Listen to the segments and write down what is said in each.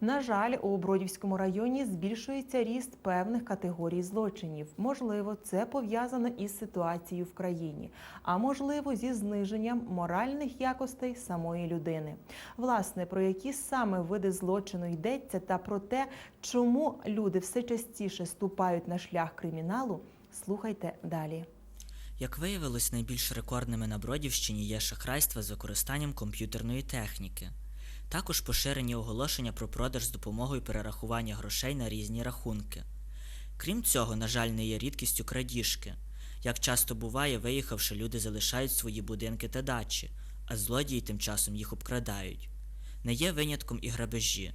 На жаль, у Бродівському районі збільшується ріст певних категорій злочинів. Можливо, це пов'язано із ситуацією в країні, а можливо, зі зниженням моральних якостей самої людини. Власне, про які саме види злочину йдеться, та про те, чому люди все частіше ступають на шлях криміналу, слухайте далі. Як виявилось, найбільш рекордними на Бродівщині є шахрайства з використанням комп'ютерної техніки. Також поширені оголошення про продаж з допомогою перерахування грошей на різні рахунки. Крім цього, на жаль, не є рідкістю крадіжки. Як часто буває, виїхавши, люди залишають свої будинки та дачі, а злодії тим часом їх обкрадають. Не є винятком і грабежі.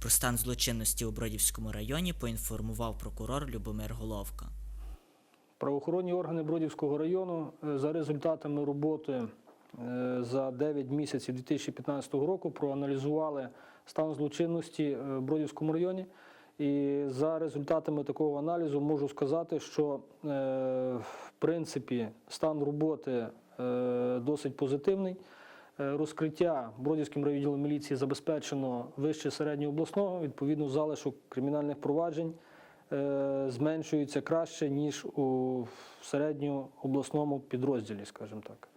Про стан злочинності у Бродівському районі поінформував прокурор Любомир Головка. Правоохоронні органи Бродівського району е, за результатами роботи за 9 місяців 2015 року проаналізували стан злочинності в Бродівському районі. І за результатами такого аналізу можу сказати, що е, в принципі стан роботи е, досить позитивний. Е, Розкриття Бродівським райвідділом міліції забезпечено вище середнього обласного, відповідно, залишок кримінальних проваджень е, зменшується краще, ніж у середньообласному підрозділі, скажімо так.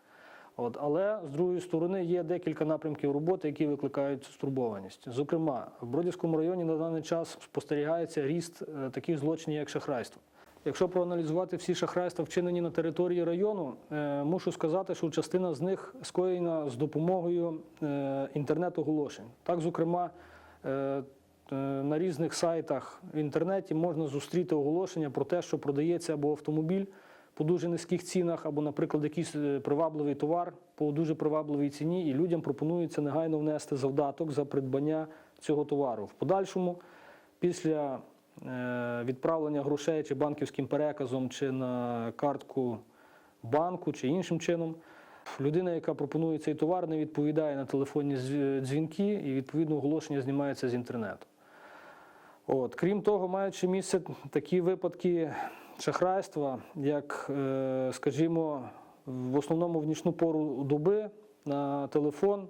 От, але з другої сторони є декілька напрямків роботи, які викликають стурбованість. Зокрема, в Бродівському районі на даний час спостерігається ріст е, таких злочинів, як шахрайство. Якщо проаналізувати всі шахрайства, вчинені на території району, е, мушу сказати, що частина з них скоєна з допомогою е, інтернет-оголошень. Так, зокрема, на різних сайтах в інтернеті можна зустріти оголошення про те, що продається або автомобіль по дуже низьких цінах, або, наприклад, якийсь е, привабливий товар по дуже привабливій ціні, і людям пропонується негайно внести завдаток за придбання цього товару. В подальшому, після е, відправлення грошей чи банківським переказом, чи на картку банку, чи іншим чином. Людина, яка пропонує цей товар, не відповідає на телефонні дзвінки, і відповідно оголошення знімається з інтернету. От. Крім того, маючи місце такі випадки шахрайства, як, е, скажімо, в основному в нічну пору доби на телефон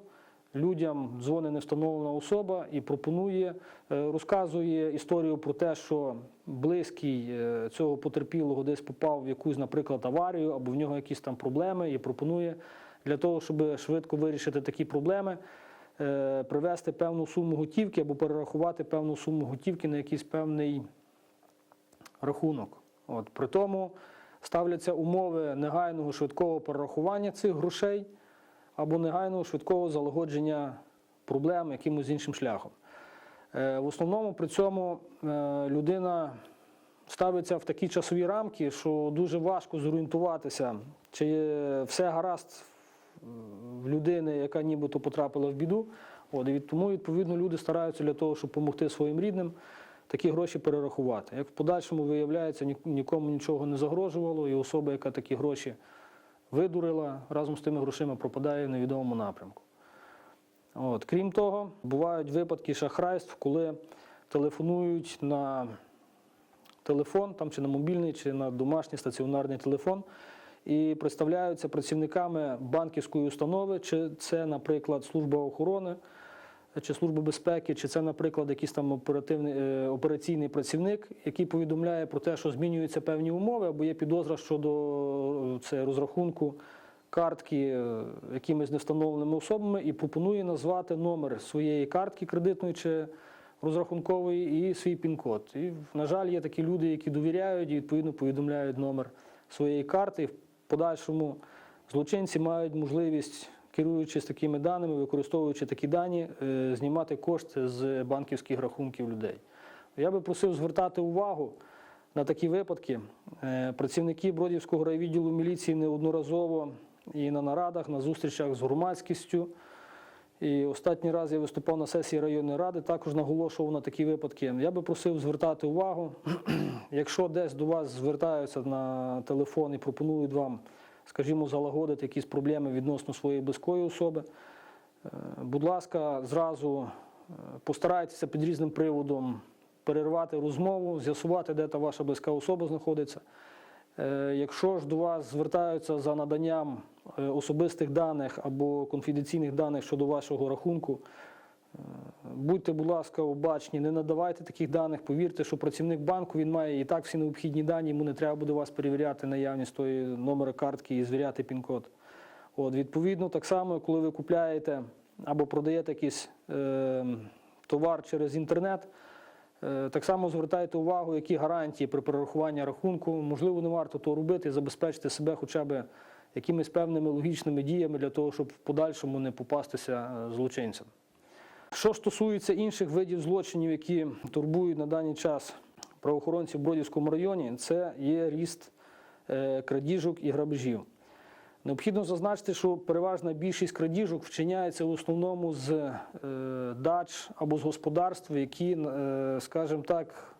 людям дзвонить невстановлена особа і пропонує, е, розказує історію про те, що близький е, цього потерпілого десь попав в якусь, наприклад, аварію або в нього якісь там проблеми, і пропонує для того, щоб швидко вирішити такі проблеми привести певну суму готівки або перерахувати певну суму готівки на якийсь певний рахунок. От. При тому ставляться умови негайного швидкого перерахування цих грошей або негайного швидкого залагодження проблем якимось іншим шляхом. Е, В основному при цьому е, людина ставиться в такі часові рамки, що дуже важко зорієнтуватися, чи все гаразд в людини, яка нібито потрапила в біду. От, і тому, відповідно, люди стараються для того, щоб допомогти своїм рідним, такі гроші перерахувати. Як в подальшому виявляється, нікому нічого не загрожувало, і особа, яка такі гроші видурила, разом з тими грошима пропадає в невідомому напрямку. От. Крім того, бувають випадки шахрайств, коли телефонують на телефон, там, чи на мобільний, чи на домашній стаціонарний телефон, і представляються працівниками банківської установи, чи це, наприклад, служба охорони, чи служба безпеки, чи це, наприклад, якийсь там оперативний е, операційний працівник, який повідомляє про те, що змінюються певні умови, або є підозра щодо е, це, розрахунку картки е, якимись невстановленими особами, і пропонує назвати номер своєї картки кредитної чи розрахункової і свій пін-код. І, на жаль, є такі люди, які довіряють і відповідно повідомляють номер своєї карти. І в подальшому злочинці мають можливість, керуючись такими даними, використовуючи такі дані, е, знімати кошти з банківських рахунків людей. Я би просив звертати увагу на такі випадки. Е, Працівники Бродівського райвідділу міліції неодноразово і на нарадах, на зустрічах з громадськістю. І останній раз я виступав на сесії районної ради, також наголошував на такі випадки. Я би просив звертати увагу, якщо десь до вас звертаються на телефон і пропонують вам, скажімо, залагодити якісь проблеми відносно своєї близької особи, е, будь ласка, зразу е, постарайтеся під різним приводом перервати розмову, з'ясувати, де та ваша близька особа знаходиться. Е, Якщо ж до вас звертаються за наданням особистих даних або конфіденційних даних щодо вашого рахунку, Будьте, будь ласка, обачні, не надавайте таких даних. Повірте, що працівник банку він має і так всі необхідні дані, йому не треба буде вас перевіряти наявність тої номера картки і звіряти пін-код. От, відповідно, так само, коли ви купляєте або продаєте якийсь е, товар через інтернет, е, так само звертайте увагу, які гарантії при перерахуванні рахунку. Можливо, не варто того робити, забезпечити себе хоча б якимись певними логічними діями для того, щоб в подальшому не попастися е, злочинцям. Що стосується інших видів злочинів, які турбують на даний час правоохоронців в Бродівському районі, це є ріст е, крадіжок і грабежів. Необхідно зазначити, що переважна більшість крадіжок вчиняється в основному з е, дач або з господарств, які, е, скажімо так,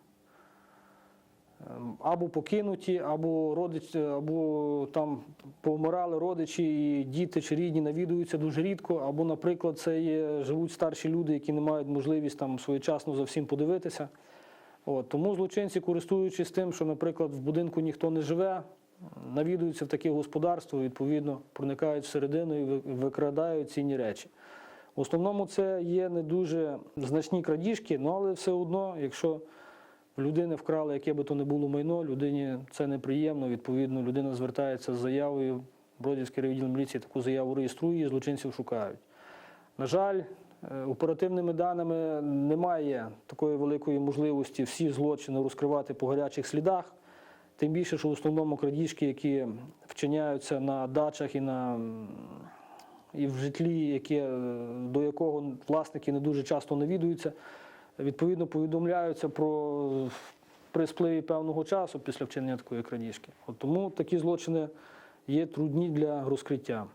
або покинуті, або родич, або там повмирали родичі, і діти чи рідні навідуються дуже рідко, або, наприклад, це є, живуть старші люди, які не мають можливість там своєчасно за всім подивитися. От, тому злочинці, користуючись тим, що, наприклад, в будинку ніхто не живе, навідуються в таке господарство, відповідно, проникають всередину і викрадають цінні речі. В основному це є не дуже значні крадіжки, ну, але все одно, якщо людини вкрали яке би то не було майно, людині це неприємно. Відповідно, людина звертається з заявою. Бродівський райвідділ міліції таку заяву реєструє злочинців шукають. На жаль, е, оперативними даними немає такої великої можливості всі злочини розкривати по гарячих слідах. Тим більше, що в основному крадіжки, які вчиняються на дачах і на і в житлі, яке, е, до якого власники не дуже часто навідуються, відповідно повідомляються про при спливі певного часу після вчинення такої крадіжки. От тому такі злочини є трудні для розкриття.